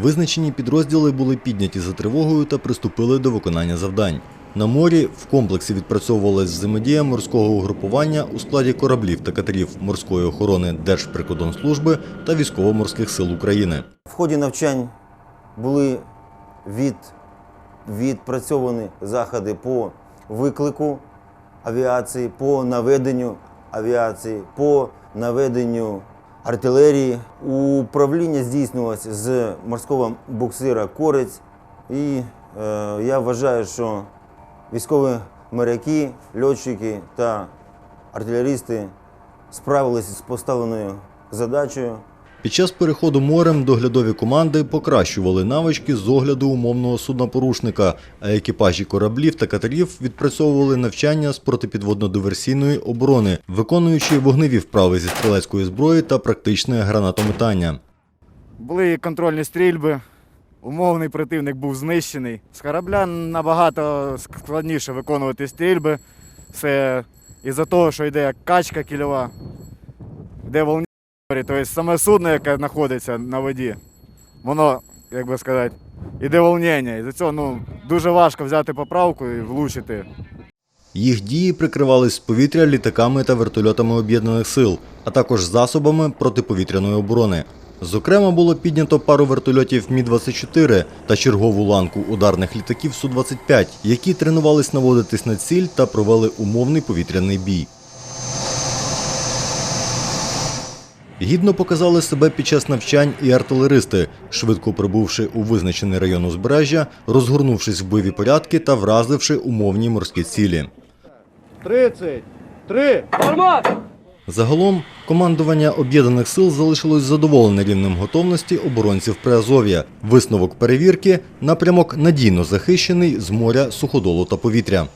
Визначені підрозділи були підняті за тривогою та приступили до виконання завдань. На морі в комплексі відпрацьовувалась взаємодія морського угрупування у складі кораблів та катерів морської охорони Держприкордонслужби та військово-морських сил України. В ході навчань були від, відпрацьовані заходи по виклику авіації, по наведенню авіації, по наведенню артилерії. Управління здійснювалося з морського буксира Корець. І е, я вважаю, що військові моряки, льотчики та артилерісти справилися з поставленою задачею. Під час переходу морем доглядові команди покращували навички з огляду умовного суднопорушника, а екіпажі кораблів та катерів відпрацьовували навчання з протипідводно-диверсійної оборони, виконуючи вогневі вправи зі стрілецької зброї та практичне гранатометання. Були контрольні стрільби. Умовний противник був знищений. З корабля набагато складніше виконувати стрільби. Все із-за того, що йде качка кільова, йде волні, тобто саме судно, яке знаходиться на воді, воно, як би сказати, іде волнення. І за цього ну, дуже важко взяти поправку і влучити. Їх дії прикривались з повітря літаками та вертольотами об'єднаних сил, а також засобами протиповітряної оборони. Зокрема, було піднято пару вертольотів Мі-24 та чергову ланку ударних літаків Су-25, які тренувались наводитись на ціль та провели умовний повітряний бій. Гідно показали себе під час навчань і артилеристи, швидко прибувши у визначений район узбережжя, розгорнувшись в бойові порядки та вразивши умовні морські цілі. 33. Загалом командування об'єднаних сил залишилось задоволене рівнем готовності оборонців Приазов'я. Висновок перевірки напрямок надійно захищений з моря, суходолу та повітря.